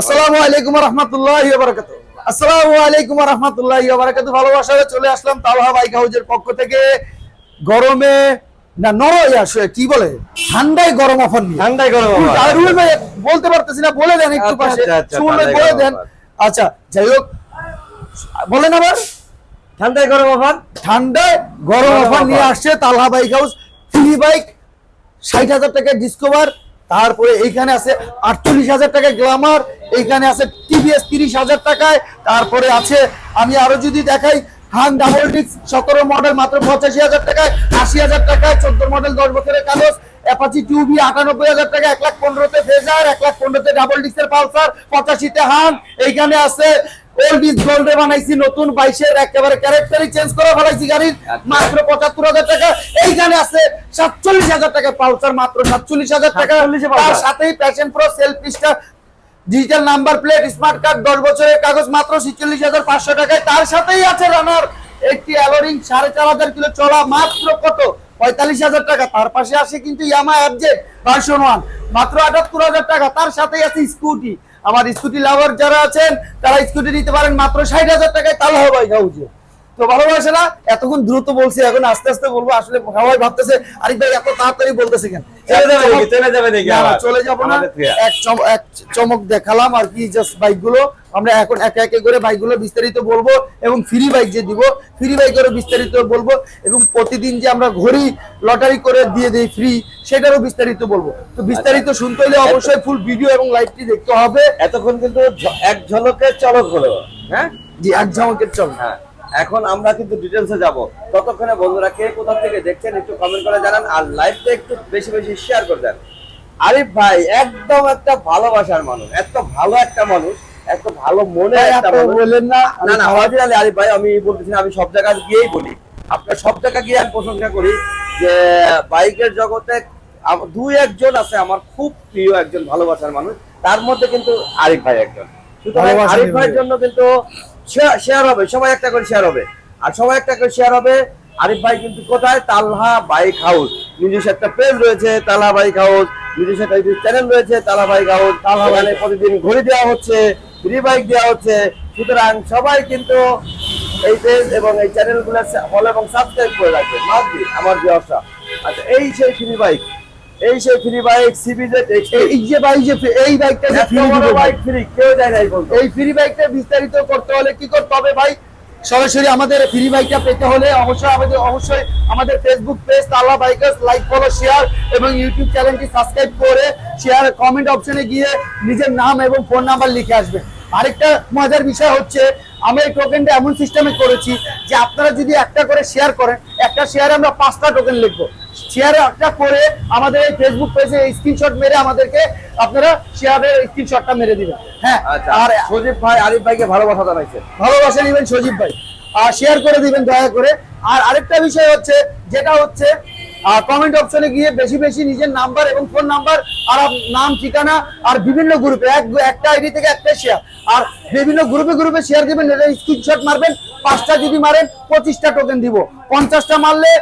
আসসালামু আলাইকুম রহমতুল্লাহ বারাকাত আসসালামু আলাইকুম রহমতুল্লাহ বারাকাত ভালোবাসায় চলে আসলাম তালহা বাইক হাউজের পক্ষ থেকে। গরমে না কি বলে? ঠান্ডায় গরম অফার নিয়ে। ঠান্ডায় গরম offer। আর রুবেল ভাই বলতে পারতেছি না বলে দেন একটু আচ্ছা, পাশে। আচ্ছা, আচ্ছা, সুমন ভাই বলে দেন। আচ্ছা যাই হোক। বলেন আবার। ঠান্ডায় গরম অফার? ঠান্ডায় গরম গরম অফার নিয়ে আসছে Talha bike house. Free bike ষাট হাজার টাকা ডিসকভার তারপরে এইখানে আছে আটচল্লিশ হাজার টাকা গ্লামার, এইখানে আছে টিভিএস তিরিশ হাজার টাকায়, তারপরে আছে, আমি আরও যদি দেখাই হান ডাবল ডিক্স সতেরো মডেল মাত্র পঁচাশি হাজার টাকায়, আশি হাজার টাকায়, চোদ্দ মডেল দশ বছরের কাগজ অ্যাপাচি টিউবি আটানব্বই হাজার টাকা এক লাখ পনেরোতে ফেজার এক লাখ পনেরোতে ডাবল ডিক্সের পালসার পঁচাশিতে হান এইখানে আছে ওল্ড ইজ গোল্ডে বানাইছি নতুন বাইশের একেবারে ক্যারেক্টারই চেঞ্জ করে ফেলাইছি গাড়ির মাত্র পঁচাত্তর হাজার টাকা। এইখানে আছে সাতচল্লিশ হাজার টাকা পালসার মাত্র সাতচল্লিশ হাজার টাকা। তার সাথেই Passion Pro selfie star digital number plate smart card দশ বছরের কাগজ মাত্র ছিচল্লিশ হাজার পাঁচশো টাকায়। তার সাথেই আছে রানার একটি অ্যালোরিং সাড়ে চার হাজার কিলো চলা মাত্র কত? পঁয়তাল্লিশ হাজার টাকা। তার পাশে আসে কিন্তু ইয়ামা অ্যাবজেট ভার্সন ওয়ান মাত্র আটাত্তর হাজার টাকা। তার সাথেই আছে স্কুটি আমার স্কুটি লাভার যারা আছেন তারা স্কুটি নিতে পারেন মাত্র ষাট হাজার টাকায় তাহলে হবে হাউজে। তো ভালোবাসে না? এতক্ষণ দ্রুত বলছি এখন আস্তে আস্তে বলব আসলে সবাই ভাবতেছে আরিফ ভাই এত তাড়াতাড়ি বলতেছে কেন? চলে যাবে চলে যাবে না, না, চলে যাব না। এক চম- এক চমক দেখালাম আর কি জাস্ট বাইকগুলো আমরা এখন একে একে করে বাইকগুলো বিস্তারিত বলব এবং ফ্রি বাইক যে দিব ফ্রি বাইকেরও বিস্তারিত বলব এবং প্রতিদিন যে আমরা ঘড়ি লটারি করে দিয়ে দেই ফ্রি সেটারও বিস্তারিত বলব। তো বিস্তারিত আচ্ছা। শুনতে হলে অবশ্যই ফুল ভিডিও এবং লাইভটি দেখতে হবে। এতক্ষণ কিন্তু এক ঝলকে চলক হলো। হ্যাঁ? জি এক ঝমকের চলক। হ্যাঁ। এখন আমরা কিন্তু ডিটেলসে যাব। ততক্ষণে বন্ধুরা কে কোথা থেকে দেখছেন একটু কমেন্ট করে জানান আর লাইভটা একটু বেশি বেশি শেয়ার করে দেন। আরিফ ভাই একদম একটা ভালোবাসার মানুষ এত ভালো একটা মানুষ। এত ভালো মনে বললেন না না না অরিজিনালি আরিফ ভাই আমি বলতেছি আমি সব গিয়েই বলি। আপনার সব জায়গায় গিয়ে আমি প্রশংসা করি যে বাইকের জগতে দুই একজন আছে আমার খুব প্রিয় একজন ভালোবাসার মানুষ। তার মধ্যে কিন্তু আরিফ ভাই একজন। সুতরাং আরিফ ভাইয়ের জন্য কিন্তু শেয়ার হবে সবাই একটা করে শেয়ার হবে। আর সবাই একটা করে শেয়ার হবে আরিফ ভাই কিন্তু কোথায়? Talha bike house. নিজস্ব একটা পেজ রয়েছে তালহা বাইক হাউস। নিজস্ব একটা চ্যানেল রয়েছে তালহা বাইক হাউস। তালহা মানে প্রতিদিন ঘড়ি দেওয়া হচ্ছে। ফ্রি বাইক দেওয়া হচ্ছে। সুতরাং সবাই কিন্তু এই পেজ এবং এই চ্যানেলগুলো ফলো এবং সাবস্ক্রাইব করে রাখবে মাসবি আমার ব্যবসা আচ্ছা এই সেই ফ্রি বাইক এই সেই ফ্রি বাইক সিবিজেড এই যে বাইক যে এই বাইকটা ফ্রি বাইক ফ্রি কেউ দেয় নাই এই ফ্রি বাইকটা বিস্তারিত করতে হলে কি করতে হবে ভাই? সরাসরি আমাদের ফ্রি বাইকটা পেতে হলে অবশ্যই আমাদের অবশ্যই আমাদের Facebook page Tala bikers like follow share এবং ইউটিউব চ্যানেলটি সাবস্ক্রাইব করে শেয়ার কমেন্ট অপশনে গিয়ে নিজের নাম এবং ফোন নাম্বার লিখে আসবেন। আরেকটা মজার বিষয় হচ্ছে আমরা এই টোকেনটা এমন সিস্টেমে করেছি যে আপনারা যদি একটা করে শেয়ার করেন একটা শেয়ারে আমরা পাঁচটা টোকেন লিখব। শেয়ার একটা করে আমাদের এই ফেসবুক পেজে স্ক্রিনশট মেরে আমাদেরকে আপনারা শেয়ারের স্ক্রিনশটটা মেরে দিবেন। হ্যাঁ আচ্ছা আর আর সজীব ভাই আরিফ ভাইকে ভালোবাসা জানাইছে। ভালোবাসা নেবেন সজীব ভাই। আর শেয়ার করে দিবেন দয়া করে। আর আরেকটা বিষয় হচ্ছে যেটা হচ্ছে কমেন্ট অপশনে গিয়ে বেশি বেশি নিজের নাম্বার এবং ফোন নাম্বার আর নাম ঠিকানা আর বিভিন্ন গ্রুপে এক একটা আইডি থেকে একটা শেয়ার আর বিভিন্ন গ্রুপে গ্রুপে শেয়ার দিবেন স্ক্রিনশট মারবেন পাঁচটা যদি মারেন পঁচিশটা টোকেন দিব। পঞ্চাশটা মারলে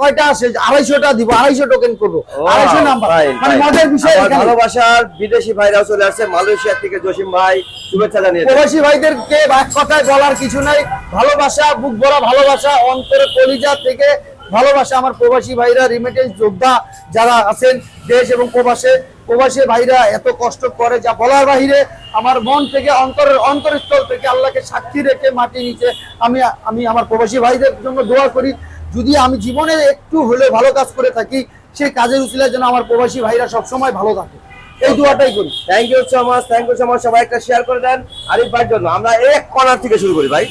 কয়টা আসে? আড়াইশোটা দিব আড়াইশো টোকেন করব। আড়াইশো নাম্বার মানে মজার বিষয় ভালোবাসার বিদেশি ভাইরাও চলে আসছে মালয়েশিয়া থেকে জসিম ভাই শুভেচ্ছা জানিয়েছে প্রবাসী ভাইদেরকে এক কথায় বলার কিছু নাই। ভালোবাসা বুক ভরা ভালোবাসা অন্তরে কলিজা থেকে ভালোবাসা আমার প্রবাসী ভাইরা রিমিটেন্স যোদ্ধা যারা আছেন দেশ এবং প্রবাসে। প্রবাসী ভাইরা এত কষ্ট করে যা বলার বাহিরে আমার মন থেকে, অন্তরের অন্তরস্থল থেকে আল্লাহকে সাক্ষী রেখে মাটি নিচে আমি আমি আমার প্রবাসী ভাইদের জন্য দোয়া করি। যদি আমি জীবনে একটু হলে ভালো কাজ করে থাকি, সেই কাজের উচিলার যেন আমার প্রবাসী ভাইরা সবসময় ভালো থাকে। এই দোয়াটাই করি। Thank you so much thank you so much সবাই একটা শেয়ার করে দেন আরিফ ভাইয়ের জন্য। আমরা এক কর্নার থেকে শুরু করি ভাই।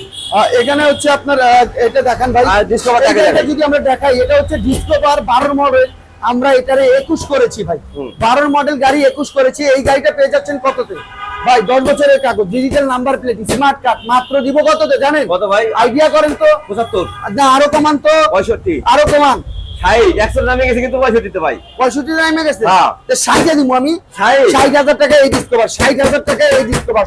এখানে হচ্ছে আপনার এটা দেখান ভাই। Discover এটা- যদি আমরা দেখাই এটা হচ্ছে ডিসকভার বারোর মডেল আমরা এটারে একুশ করেছি ভাই। বারোর মডেল গাড়ি একুশ করেছি। এই গাড়িটা পেয়ে যাচ্ছেন কততে? ভাই দশ বছরের কাগজ digital number plate smart card মাত্র দিব কততে জানেন? কত ভাই? আইডিয়া করেন তো। পঁচাত্তর। না আরও কমান তো। পঁয়ষট্টি। আরও কমান। নামে গেছে কিন্তু পঁয়ষট্টিতে ভাই। নামে গেছে? হ্যাঁ। তো ষাটে দিব আমি? ষাট। ষাট হাজার টাকা এই ডিসকভার টাকা এই ডিসকভার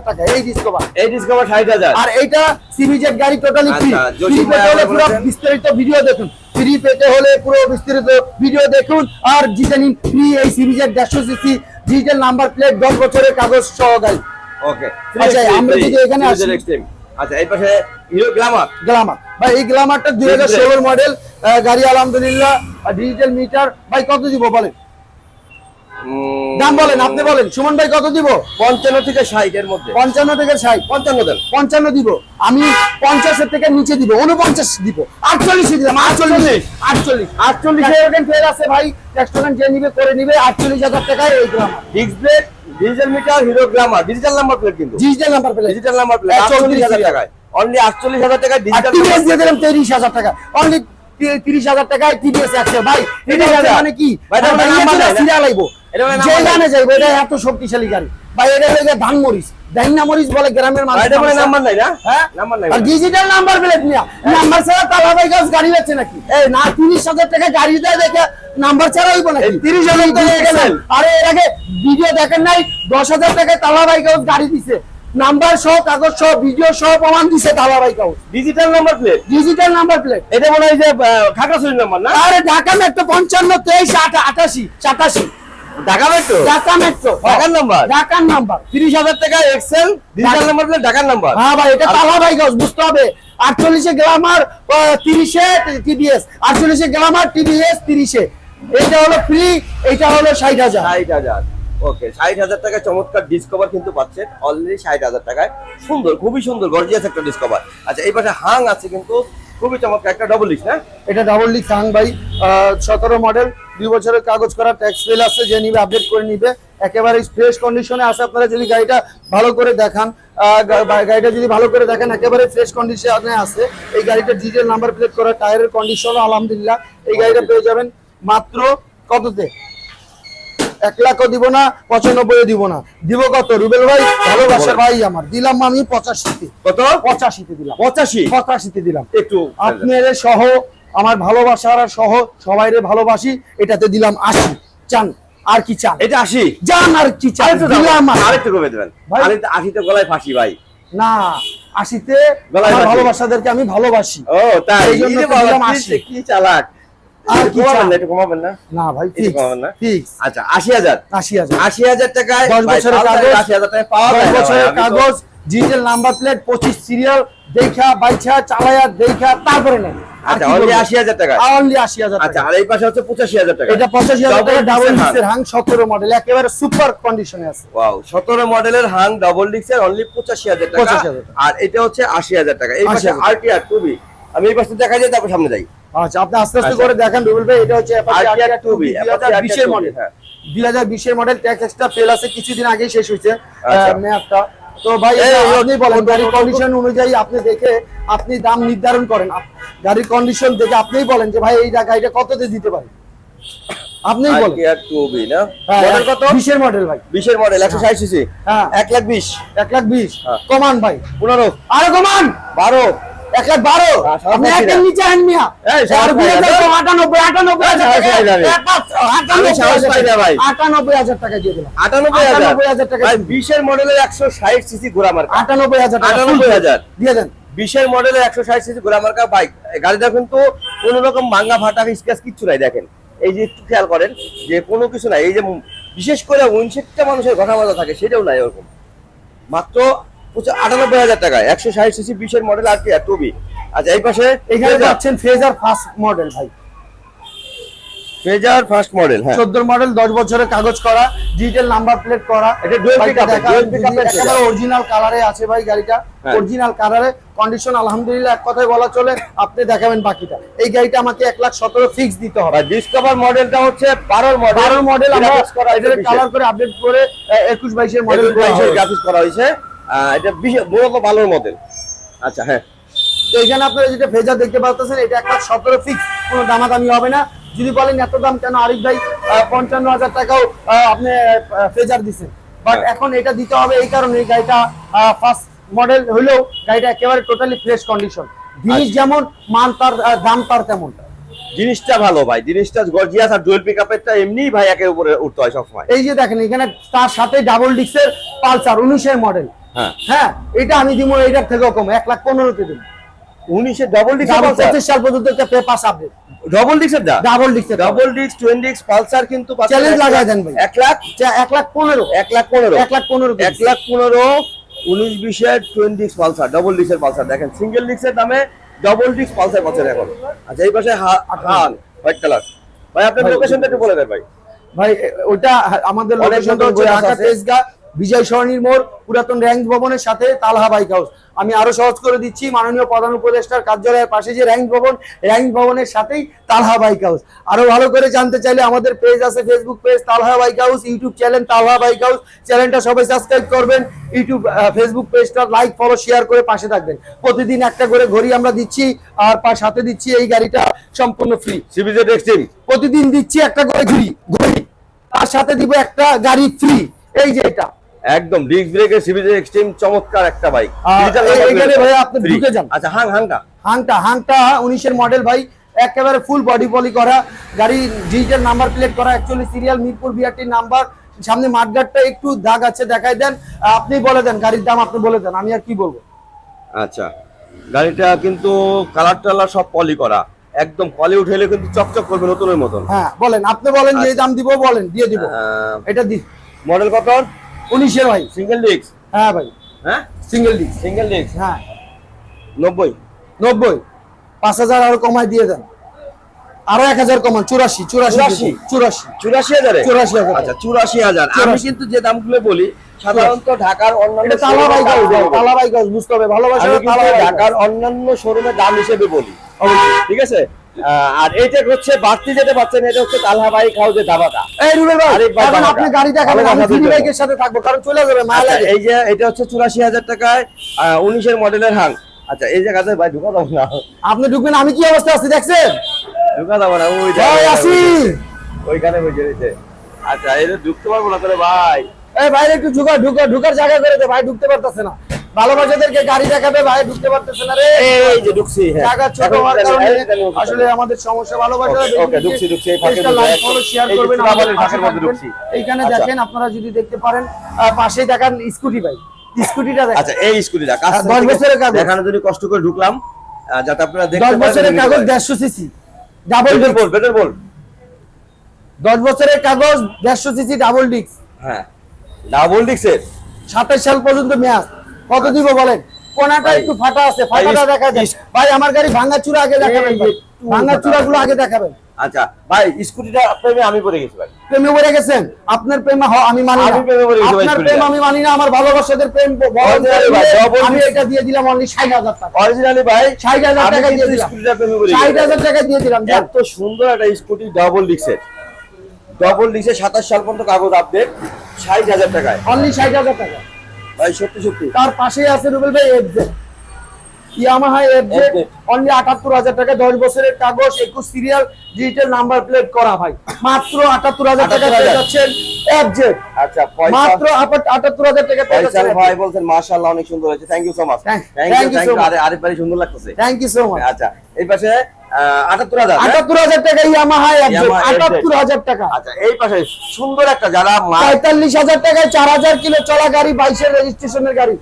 টাকা এই ডিসকভার এই ডিসকভার আর এইটা সিবিজেড গাড়ি টোটালি ফ্রি আচ্ছা, ফ্রি জসিম পেতে ভাই হলে পুরো বিস্তারিত ভিডিও দেখুন। ফ্রি পেতে হলে পুরো বিস্তারিত ভিডিও দেখুন। আর জিতে নিন ফ্রি এই সিরিজের দেড়শো সিসি ডিজিটাল নাম্বার প্লেট দশ বছরের কাগজ সহ গাড়ি ওকে আচ্ছা, আমরা যদি এখানে আসি- আচ্ছা এই পাশে হিরো গ্ল্যামার গ্লামার ভাই এই গ্লামারটা দুই হাজার ষোলোর মডেল গাড়ি আলহামদুলিল্লাহ ডিজিটাল মিটার ভাই কত দিব বলেন? দাম বলেন আপনি বলেন। সুমন ভাই কত দিব? পঞ্চান্ন থেকে ষাট এর মধ্যে। পঞ্চান্ন থেকে ষাট? পঞ্চান্ন দেন। পঞ্চান্ন দিব। আমি পঞ্চাশের থেকে নিচে দিব উনপঞ্চাশ দিব। আটচল্লিশ দিলাম আটচল্লিশ। আটচল্লিশ। আটচল্লিশ ফের আছে ভাই রেস্টুরেন্ট যে নিবে করে নিবে আটচল্লিশ হাজার টাকায় এই glamour disc brake digital meter Hero glamour digital number plate কিন্তু। ডিজিটাল নাম্বার পেলে ডিজিটাল নাম্বার প্লেট আটচল্লিশ হাজার টাকায়। অনলি আটচল্লিশ হাজার টিভিএস দিয়ে দিলাম তিরিশ হাজার টাকা। অনলি তিরিশ হাজার টাকায় টিভিএস একশো ভাই এটা 30,000 মানে কি? ভাই, এটা মানে নাম্বার নাই, না? সিরিয়াল আইবো। এটা মানে যে নাম্বার গানে যাইবো এটা এত শক্তিশালী গাড়ি। ভাই এটা হলো ধান মরিচ দাইনা বলে গ্রামের মানুষ এটা মানে নাম্বার নাই না হ্যাঁ? নাম্বার নাই আর ডিজিটাল নাম্বার প্লেট নিয়া। নাম্বার ছাড়া তালা ভাই গাছ গাড়ি যাচ্ছে নাকি? এই না তিরিশ হাজার টাকা গাড়ি দেয় দেখে নাম্বার ছাড়া হইব নাকি? এই 30,000 টাকা গেলেন। আরে এর আগে ভিডিও দেখেন নাই দশ হাজার টাকায় তালা ভাই গাছ গাড়ি দিছে। নাম্বার সহ কাগজ সহ ভিডিও সহ প্রমাণ দিছে ভাই digital number plate digital number plate এটা মনে হয় যে খাগড়াছড়ির নাম্বার না? আরে ঢাকা মেট্রো পঞ্চান্ন তেইশ আটা- আটাশি সাতাশি। ঢাকা মেট্রো ঢাকা মেট্রো ঢাকার নাম্বার ঢাকার নাম্বার তিরিশ হাজার টাকা এক্সেল ডিজিটাল নাম্বার প্লেট ঢাকার নাম্বার হ্যাঁ ভাই এটা বুঝতে হবে। আটচল্লিশে গ্রামার তিরিশে টিভিএস আটচল্লিশে গ্রামার তিরিশে। এটা হলো ফ্রি এটা হলো ষাট হাজার। ষাট হাজার। ওকে ষাট হাজার টাকায় চমৎকার ডিসকভার কিন্তু পাচ্ছেন। অলরেডি ষাট হাজার টাকায়। সুন্দর খুবই সুন্দর গর্জিয়াস একটা ডিসকভার আচ্ছা এই পাশে হাং আছে কিন্তু খুবই চমৎকার। একটা ডবল লিস না? এটা ডাবল ডি খাং ভাই। সতেরো মডেল দুই বছরের কাগজ করা ট্যাক্স ফেল আছে যে নিবে আপডেট করে নিবে। একেবারে ফ্রেশ কন্ডিশনে আছে। আপনারা যদি গাড়িটা ভালো করে দেখান গাড়িটা যদি ভালো করে দেখেন একেবারে ফ্রেশ কন্ডিশনে আছে। এই গাড়িটা ডিজেল নাম্বার প্লেট করা টায়ারের কন্ডিশনও আলহামদুলিল্লাহ। এই গাড়িটা পেয়ে যাবেন মাত্র কততে? এক লাখও দিব না পঁচানব্বই দিব না। দিব কত? রুবেল ভাই ভালোবাসার ভাই আমার। দিলাম আমি পঁচাশিতে। কত? পঁচাশিতে দিলাম। পঁচাশি? পঁচাশিতে দিলাম। একটু আপনার সহ আমার ভালোবাসার সহ সবাইরে ভালোবাসি এটাতে দিলাম আশি। চান? আর কি চান? এটা আশি? জান আর কি চান? দিলাম আরেকটু কমে দেবেন। আশিতে গলায় ফাঁসি ভাই। না আশিতে। ভালোবাসাদেরকে আমি ভালোবাসি। ও তাই। কি চালাক। আর কি চান? না কমাবেন না? না ভাই ফিক্স না? ফিক্স আচ্ছা টাকায় দশ ভাই, বছরের কাগজ, আশি হাজার টাকায় পাওয়া যায় না ভাই, বছরের কাগজ ডিজিটাল নাম্বার প্লেট পঁচিশ সিরিয়াল দেখা বাইছা চালায়া দেখা তারপরে নেন। আচ্ছা অনলি আশি হাজার টাকা অনলি আশি হাজার আচ্ছা আর এই পাশে হচ্ছে পঁচাশি হাজার টাকা এটা ডাবল হাং সতেরো মডেল একেবারে সুপার কন্ডিশনে আছে। ওয়াও মডেলের হাং ডাবল ডিক্সের অনলি পঁচাশি হাজার টাকা। 85,000 টাকা। আর এটা হচ্ছে আশি হাজার টাকা। এই পাশে 80,000 আর টি আর টুবি আমি এই পাশে দেখা যায় তারপর সামনে যাই। আচ্ছা আপনি আস্তে আস্তে আচ্ছা। করে দেখেন রুবেল ভাই এটা হচ্ছে Apache RTR RTR 2B, 2020 এর মডেল হ্যাঁ। 2020 এর মডেল ট্যাক্স এক্সট্রা ফেল আছে কিছুদিন আগে শেষ হয়েছে। আচ্ছা। মেয়াদটা তো ভাই আপনি বলেন গাড়ির কন্ডিশন অনুযায়ী আপনি দেখে আপনি দাম নির্ধারণ করেন। গাড়ির কন্ডিশন দেখে আপনিই বলেন যে ভাই এই গাড়িটা কততে দিতে পারি? আপনিই বলেন। RTR 2B না? হ্যাঁ মডেল কত? 20 এর মডেল ভাই মডেল সিসি হ্যাঁ। এক লাখ বিশ? এক লাখ বিশ। হ্যাঁ। কমান ভাই। পনেরো। আরে কমান। বারো। এক লাখ বারো হ্যাঁ, আপনি একের নিচে আন মিয়া। আটানব্বই আটানব্বই আটানব্বই হাজার টাকা। আটানব্বই হাজার টাকা দিয়ে দিলাম। আটানব্বই আটানব্বই হাজার টাকা বিশের মডেলের একশো ষাট সিসি ঘোড়া মার্কা। আটানব্বই হাজার আটানব্বই হাজার। দিয়ে দেন। বিশের মডেলের একশো ষাট সিসি ঘোড়া মার্কা বাইক গাড়িটা কিন্তু কোনো রকম ভাঙ্গা ফাটা স্ক্র্যাচ কিচ্ছু নাই দেখেন। এই যে একটু খেয়াল করেন যে কোনো কিছু নাই। এই যে বিশেষ করে উনষাটটা মানুষের ঘটা মাজা থাকে সেটাও নাই ওরকম। মাত্র আটানব্বই হাজার টাকায়। একশো ষাট সিসি বিশের মডেল আর কি আর টুবি আচ্ছা এই পাশে এখানে পাচ্ছেন ফেজার ফার্স্ট মডেল ভাই। ফেজার ফার্স্ট মডেল হ্যাঁ। চোদ্দ মডেল দশ বছরের কাগজ করা ডিজিটাল নাম্বার প্লেট করা। এটা অরিজিনাল কালারে আছে। ভাই গাড়িটা। অরিজিনাল কালারে কন্ডিশন আলহামদুলিল্লাহ এক কথায় বলা চলে আপনি দেখাবেন বাকিটা। এই গাড়িটা আমাকে এক লাখ সতেরো ফিক্স দিতে হবে। ডিসকভার মডেলটা হচ্ছে বারোর মডেল বারো মডেল আমরা করা হয়েছে এটার 20 কালার করে আপডেট করে একুশ বাইশের মডেল গ্রাফিক্স করা হয়েছে। এটা মূলত ভালোর মডেল। আচ্ছা হ্যাঁ। তো এখানে আপনারা যেটা ফেজার দেখতে পাচ্ছেন এটা এক লাখ সতেরো ফিক্স কোনো দামাদামি হবে না। যদি বলেন এত দাম কেন আরিফ ভাই পঞ্চান্ন হাজার টাকাও আপনি ফেজার দিচ্ছেন বাট হ্যাঁ। এখন এটা দিতে হবে এই কারণে গাড়িটা ফার্স্ট মডেল হলেও গাড়িটা একেবারে টোটালি ফ্রেশ কন্ডিশন জিনিস আচ্ছা। যেমন মান তার দাম তার তেমন। জিনিসটা ভালো ভাই জিনিসটা গর্জিয়াস আর ডুয়েল পিকআপেরটা এমনিই ভাই একের উপরে উঠতে হয় সবসময়। এই যে দেখেন এখানে তার সাথে ডাবল ডিক্সের পালসার উনিশের মডেল হ্যাঁ। হ্যাঁ এটা আমি দিব এটার থেকেও কম এক লাখ পনেরোতে দেবো উনিশে ডবল ডাবল পঁচিশ সাল পর্যন্ত একটা পেপার আপডেট ডবল ডিক্সের দা ডাবল ডাবল ডিক্স টুয়েন ডিক্স পালসার কিন্তু এক লাখ- দেন ভাই। এক লাখ এক লাখ পনেরো। এক লাখ পনেরো। এক লাখ পনেরো এক লাখ পনেরো উনিশ বিশের টোয়েন্টি ডিক্স পালসার ডবল ডিক্সের পালসার। দেখেন সিঙ্গেল ডিক্সের দামে ডবল ডিক্স পালসার পাচ্ছেন এখন। আচ্ছা এই পাশে হা- হান হোয়াইট কালার ভাই আপনার লোকেশনটা একটু বলে দেন ভাই। ভাই ওটা আমাদের লোকেশনটা হচ্ছে ঢাকা। তেজগাঁ বিজয় সরণির মোড় পুরাতন র্যাঙ্ক ভবনের সাথে তালহা বাইক হাউস। আমি আরও সহজ করে দিচ্ছি মাননীয় প্রধান উপদেষ্টার কার্যালয়ের পাশে যে র্যাঙ্ক ভবন র্যাঙ্ক ভবনের সাথেই তালহা বাইক হাউস। আরও ভালো করে জানতে চাইলে আমাদের পেজ আছে Facebook page Talha bike house YouTube channel Talha bike house. চ্যানেলটা সবাই সাবস্ক্রাইব করবেন ইউটিউব ফেসবুক পেজটা লাইক ফলো শেয়ার করে পাশে থাকবেন। প্রতিদিন একটা করে ঘড়ি আমরা দিচ্ছি আর পার সাথে দিচ্ছি এই গাড়িটা সম্পূর্ণ ফ্রি সিবিজেড এক্সট্রিম প্রতিদিন দিচ্ছি একটা করে ঘড়ি ঘড়ি। তার সাথে দিব একটা গাড়ি ফ্রি এই যে এটা। একদম ডিস্ক ব্রেকের সিবিজেড এক্সট্রিম চমৎকার একটা বাইক এইখানে ভাই আপনি ঢুকে যান। আচ্ছা হাং হাংটা? হাংটা হাংটা উনিশের মডেল ভাই একেবারে ফুল বডি পলি করা। গাড়ি ডিজিটাল নাম্বার প্লেট করা অ্যাকচুয়ালি সিরিয়াল মিরপুর বিআরটির নাম্বার সামনে মাঠগাটটা একটু দাগ আছে দেখাই দেন। আপনি বলে দেন গাড়ির দাম আপনি বলে দেন আমি আর কি বলব? আচ্ছা গাড়িটা কিন্তু কালার টালার সব পলি করা। একদম পলি উঠেলে কিন্তু চকচক করবে নতুনের মতন। হ্যাঁ বলেন আপনি বলেন যে দাম দিব বলেন দিয়ে দিব। এটা দি। মডেল কত? উনিশের ভাই। সিঙ্গেল ডিস্ক হ্যাঁ ভাই। হ্যাঁ? সিঙ্গেল ডিস্ক সিঙ্গেল ডিস্ক হ্যাঁ। নব্বই? নব্বই। পাঁচ হাজার আরও কমায় দিয়ে দেন। আরও এক হাজার কমান চুরাশি চুরাশি চুরাশি? চুরাশি। চুরাশি হাজারে? চুরাশি হাজার। আচ্ছা চুরাশি হাজার। আমি। কিন্তু যে দামগুলো বলি সাধারণত ঢাকার অন্যান্য এটা তালা showroom-এর বাইক দাম হাউস হিসেবে বলি। তালা বাইক হাউস বুঝতে হবে ভালোবাসা ঢাকার অন্যান্য শোরুমের দাম হিসেবে বলি। ঠিক আছে? আর এইটা হচ্ছে বাড়তি যেতে পারছেন এটা হচ্ছে তালহা বাইক হাউসের দাবাটা। এই রুবেল ভাই এখন আপনি গাড়ি দেখাবেন আমি কথা ফ্রি বাইকের সাথে থাকব কারণ চলে যাবে মায়া আচ্ছা, এই যে এটা হচ্ছে চুরাশি হাজার টাকায় উনিশের মডেলের হাং। আচ্ছা এই জায়গাতে ভাই ঢুকা যাব না। আপনি ঢুকবেন আমি কি অবস্থা আছি দেখছেন? ঢুকা যাব না ওই ভাই আসি ওইখানে বসে রয়েছে। আচ্ছা এটা ঢুকতে পারব না তাহলে ভাই। এই ভাই একটু ঢুকা ঢুকা ঢুকার জায়গা করে দে ভাই ঢুকতে পারতেছে না। ভালোবাসাদেরকে গাড়ি দেখাবে ভাই ঢুকতে পারতেছে না রে। এই যে ঢুকছি হ্যাঁ। জায়গা ছোট হওয়ার কারণে আসলে আমাদের সমস্যা ভালোবাসা ওকে, ওকে, ঢুকছি, ঢুকছি, এই ফাঁকের লাইক ফলো শেয়ার করবেন আমাদের ফাঁকের মধ্যে ঢুকছি। এইখানে আচ্ছা। দেখেন আপনারা যদি দেখতে পারেন পাশেই দেখান স্কুটি ভাই। স্কুটিটা দেখেন। আচ্ছা এই স্কুটিটা বছরের কাগজ। কষ্ট করে ঢুকলাম যাতে আপনারা দেখতে বছরের কাগজ পারেন। দেড়শো সিসি। ডাবল বেটার বল বেটার বল। দশ বছরের কাগজ সিসি ডাবল ডিস্ক হ্যাঁ। ডাবল সাল পর্যন্ত মেয়াদ। কত দিব বলেন? কোনাটা একটু ফাটা আছে ফাটাটা দেখা যায় ভাই আমার গাড়ি ভাঙা চূড়া আগে দেখাবেন ভাঙা চূড়া গুলো আগে দেখাবেন। আচ্ছা ভাই স্কুটিটা প্রেমে আমি পড়ে গেছি ভাই। প্রেমে পড়ে গেছেন? আপনার প্রেম আমি মানি না। আমি প্রেমে পড়ে গেছি ভাই, আপনার প্রেম আমি মানি না আমার ভালোবাসাদের প্রেম ব- বহন অরিজিনালি ভাই, করে double আমি এটা দিয়ে দিলাম অনলি ষাট হাজার টাকা। অরিজিনালি ভাই টাকা দিয়ে দিলাম। স্কুটিটা প্রেমে পড়ে ষাট গেছি। হাজার টাকা দিয়ে দিলাম এত সুন্দর একটা স্কুটি ডাবল ডিক্সের ডাবল ডিক্সের সাতাশ সাল পর্যন্ত কাগজ আপডেট ষাট হাজার টাকায়। অনলি ষাট হাজার টাকা ভাই সত্যি সত্যি। তার পাশেই আছে রুবেল ভাই এফজেড ইয়ামাহা এফজেড অনলি আটাত্তর হাজার টাকা দশ বছরের কাগজ একুশ সিরিয়াল ডিজিটাল নাম্বার প্লেট করা ভাই। মাত্র আটাত্তর হাজার টাকা পেয়ে যাচ্ছেন এফজেড আচ্ছা মাত্র আটাত্তর হাজার টাকা পেয়ে যাচ্ছেন ভাই বলছেন মাশাআল্লাহ অনেক সুন্দর হয়েছে। Thank you so much thank you thank you much. আরে ভাই সুন্দর লাগতেছে। থ্যাংক ইউ সো মাচ আচ্ছা এই পাশে আটাত্তর হাজার আটাত্তর হাজার টাকা ইয়ামাহা এফজেড Yamaha FZ আটাত্তর হাজার টাকা। আচ্ছা এই পাশে সুন্দর একটা যারা পঁয়তাল্লিশ হাজার টাকায় চার হাজার কিলো চলা গাড়ি বাইশের রেজিস্ট্রেশনের গাড়ি।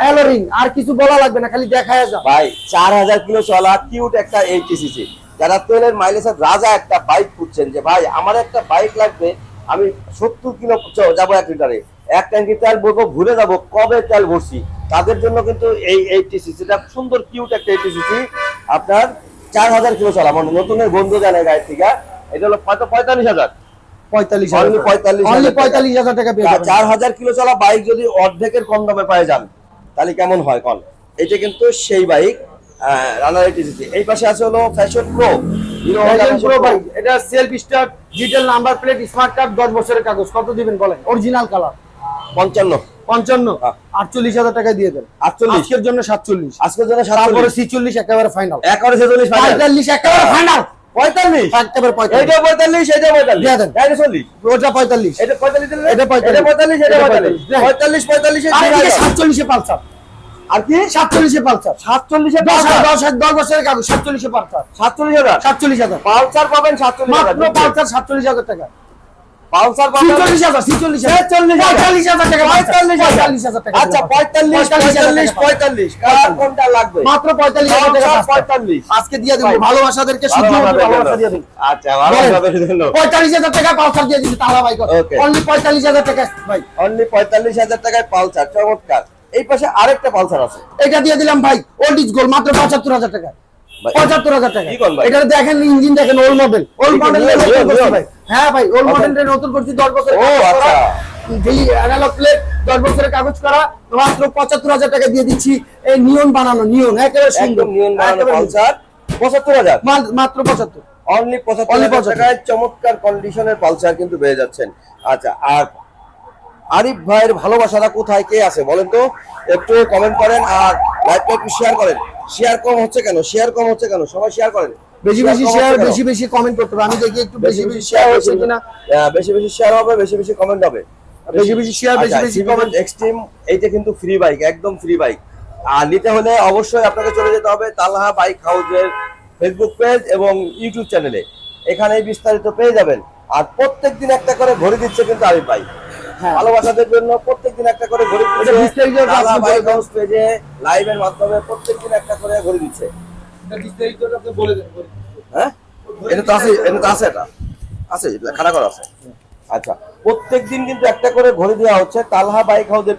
অ্যালোরিং আর কিছু বলা লাগবে না খালি দেখায় যা ভাই চার হাজার কিলো চলা কিউট একটা এইটি যারা তেলের মাইলেজের রাজা একটা বাইক খুঁজছেন যে ভাই আমার একটা বাইক লাগবে আমি সত্তর কিলো যাব এক লিটারে। এক ট্যাঙ্কি তেল বলব ঘুরে যাব কবে তেল ভরছি? তাদের জন্য কিন্তু এই এইটি সিসিটা সুন্দর কিউট একটা এইটি সিসি আপনার চার হাজার কিলো চলা মানে নতুনের বন্ধু দেয় না গাড়ি থেকে। এটা হলো পঁয়তাল্লিশ হাজার। পঁয়তাল্লিশ Only 45,000 অনলি টাকা। পঁয়তাল্লিশ হাজার টাকা পেয়ে যাবেন। চার হাজার কিলো চলা বাইক যদি অর্ধেকের কম দামে পায়ে যান তাহলে কেমন হয় কন? এটা কিন্তু সেই বাইক রানার এই পাশে আছে হলো ফ্যাশন প্রো এটা self start number plate smart card দশ বছরের কাগজ। কত দিবেন বলেন? অরিজিনাল কালার পঞ্চান্ন। পঞ্চান্ন। আটচল্লিশ হাজার টাকা দিয়ে দেন। 48 আজকের জন্য সাতচল্লিশ। আজকের জন্য তারপরে ছিচল্লিশ একেবারে ফাইনাল একেবারে ছেচল্লিশ পঁয়তাল্লিশ একেবারে ফাইনাল পঁয়তাল্লিশ। একেবারে পঁয়তাল্লিশ। এটা পঁয়তাল্লিশ এটা পঁয়তাল্লিশ। দিয়ে দেন। এটা চল্লিশ। ওটা পঁয়তাল্লিশ। এটা পঁয়তাল্লিশ? এটা পঁয়তাল্লিশ। এটা পঁয়তাল্লিশ পঁয়তাল্লিশ। পঁয়তাল্লিশ। সাতচল্লিশে পালসার। আর কি? সাতচল্লিশে পালসার। সাতচল্লিশে দশ দশ বছরের কাগজ সাতচল্লিশে পালসার। সাতচল্লিশ হাজার। সাতচল্লিশ হাজার। পালসার পাবেন সাতচল্লিশ মাত্র পালসার সাতচল্লিশ হাজার টাকা। পালসার ছিচল্লিশ হাজার ছিচল্লিশ হাজার। পঁয়তাল্লিশ হাজার টাকা পঁয়তাল্লিশ পঁয়তাল্লিশ হাজার টাকা। আচ্ছা পঁয়তাল্লিশ পঁয়তাল্লিশ পঁয়তাল্লিশ কার কোনটা লাগবে? মাত্র পঁয়তাল্লিশ হাজার টাকা পঁয়তাল্লিশ। আজকে দিয়ে দেবো ভালোবাসাদেরকে শুধু ভালোবাসা দিয়ে দেবো। আচ্ছা ভালোবাসাদের জন্য পঁয়তাল্লিশ হাজার টাকা পালসার দিয়ে দিচ্ছি তাহলে ভাই অনলি পঁয়তাল্লিশ হাজার টাকা ভাই। অনলি পঁয়তাল্লিশ হাজার টাকায় পালসার চমৎকার। এই পাশে আরেকটা পালসার আছে। এটা দিয়ে দিলাম ভাই ওল্ড ইজ গোল্ড মাত্র পঁচাত্তর হাজার টাকা পঁচাত্তর হাজার টাকা? এটা দেখেন ইঞ্জিন দেখেন ওল্ড মডেল ওল্ড? মডেল হ্যাঁ ভাই ওল্ড আচ্ছা। মডেল নতুন করছি দশ বছর ও, আচ্ছা। যেই অ্যানালগ প্লেট দশ বছরের কাগজ করা মাত্র পঁচাত্তর হাজার টাকা দিয়ে দিচ্ছি। এই নিয়ন বানানো নিয়ন একেবারে সুন্দর। নিয়ন বানানো পালসার। পঁচাত্তর হাজার? মা- মাত্র পঁচাত্তর। অনলি পঁচাত্তর 75 টাকায় চমৎকার কন্ডিশনের পালসার কিন্তু পেয়ে যাচ্ছেন। আচ্ছা আর আরিফ ভাইয়ের ভালোবাসাটা কোথায় কে আছে বলেন তো? একটু কমেন্ট করেন আর লাইভটা একটু শেয়ার করেন। শেয়ার কম হচ্ছে কেন? শেয়ার কম হচ্ছে কেন? সবাই শেয়ার করেন। বেশি বেশি শেয়ার বেশি বেশি কমেন্ট করতে হবে। আমি দেখি একটু বেশি বেশি শেয়ার হচ্ছে কিনা? বেশি বেশি শেয়ার হবে বেশি বেশি কমেন্ট হবে। বেশি বেশি share, বেশি বেশি কমেন্ট এক্সট্রিম এইটা কিন্তু ফ্রি বাইক একদম ফ্রি বাইক আর নিতে হলে অবশ্যই আপনাকে চলে যেতে হবে তালহা বাইক হাউসের ফেসবুক পেজ এবং ইউটিউব চ্যানেলে এখানে বিস্তারিত পেয়ে যাবেন। আর প্রত্যেক দিন একটা করে ঘড়ি দিচ্ছে কিন্তু আরিফ ভাই। হ্যাঁ। ভালোবাসাদের জন্য প্রত্যেক দিন একটা করে ঘড়ি দিচ্ছে। দেন। লাইভের মাধ্যমে প্রত্যেকদিন একটা করে ঘড়ি দিচ্ছে। হ্যাঁ? আছে আচ্ছা কিন্তু একটা করে ঘড়ি দেওয়া হচ্ছে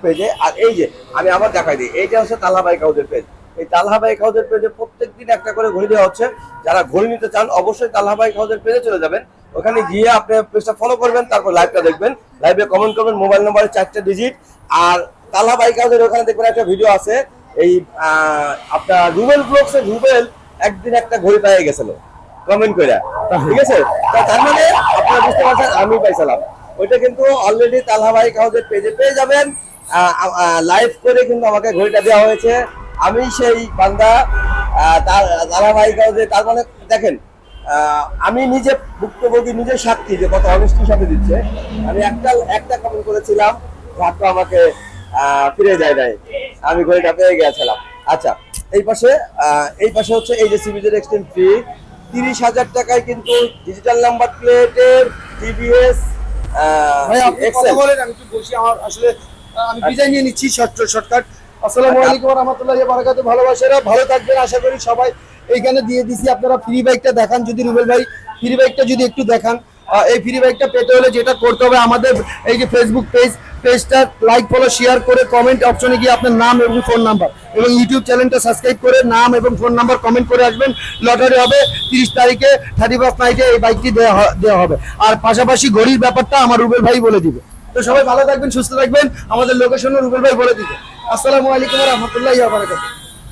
পেজে আর এই যে, আমি দেখাই দিই, এইটা হচ্ছে পেজ এই পেজে একটা করে ঘড়ি দেওয়া হচ্ছে। যারা ঘড়ি নিতে চান, অবশ্যই তালহা বাইক পেজে চলে যাবেন। ওখানে গিয়ে আপনি পেজটা ফলো করবেন, তারপর লাইভটা দেখবেন। লাইভে কমেন্ট করবেন মোবাইল নম্বরে চারটে ডিজিট আর তালহা বাইক ওখানে দেখবেন একটা ভিডিও আছে। এই আপনার রুবেল ব্লগসে রুবেল একদিন একটা ঘড়ি পেয়ে গেছিল। কমেন্ট করে ঠিক আছে? তার মানে আপনারা বুঝতে পারছেন আমি পাইছিলাম। ওইটা কিন্তু অলরেডি তালহা হাউসের পেজে পেয়ে যাবেন। লাইভ করে কিন্তু আমাকে ঘড়িটা দেওয়া হয়েছে। আমি সেই বান্দা তালহা বাইক হাউসে তার মানে দেখেন আহ, আমি নিজে ভুক্তভোগী নিজে সাক্ষী যে কত অনেস্টির সাথে দিচ্ছে। আমি একটা একটা কমেন্ট করেছিলাম ভাগ্য আমাকে ফিরে যায় নাই। আমি ঘড়িটা পেয়ে গেছিলাম। আচ্ছা এই পাশে এই পাশে হচ্ছে এই যে সিবিজের এক্সটেন্ড ফ্রি তিরিশ হাজার টাকায় কিন্তু ডিজিটাল নাম্বার প্লেটের টিভিএস বলেন আমি একটু বসি। আমার আসলে আমি বিদায় নিয়ে নিচ্ছি শর্টকাট আসসালামু আচ্ছা। আলাইকুম রহমতুল্লাহ বারাকাতু ভালোবাসারা ভালো থাকবেন আশা করি সবাই এইখানে দিয়ে দিছি। আপনারা ফ্রি বাইকটা দেখান যদি রুবেল ভাই। ফ্রি বাইকটা যদি একটু দেখান। এই ফ্রি বাইকটা পেতে হলে যেটা করতে হবে আমাদের এই যে ফেসবুক পেজ পেজটা লাইক ফলো শেয়ার করে কমেন্ট অপশনে গিয়ে আপনার নাম এবং ফোন নাম্বার এবং ইউটিউব চ্যানেলটা সাবস্ক্রাইব করে নাম এবং ফোন নাম্বার কমেন্ট করে আসবেন। লটারি হবে তিরিশ তারিখে থার্টি ফার্স্ট নাইটে এই বাইকটি দেওয়া দেওয়া হবে। আর পাশাপাশি ঘড়ির ব্যাপারটা আমার রুবেল ভাই বলে দিবে। তো সবাই ভালো থাকবেন, সুস্থ থাকবেন। আমাদের লোকেশনও রুবেল ভাই বলে দিবে। আসসালামু আলাইকুম রহমতুল্লাহ বারাকাতুহ।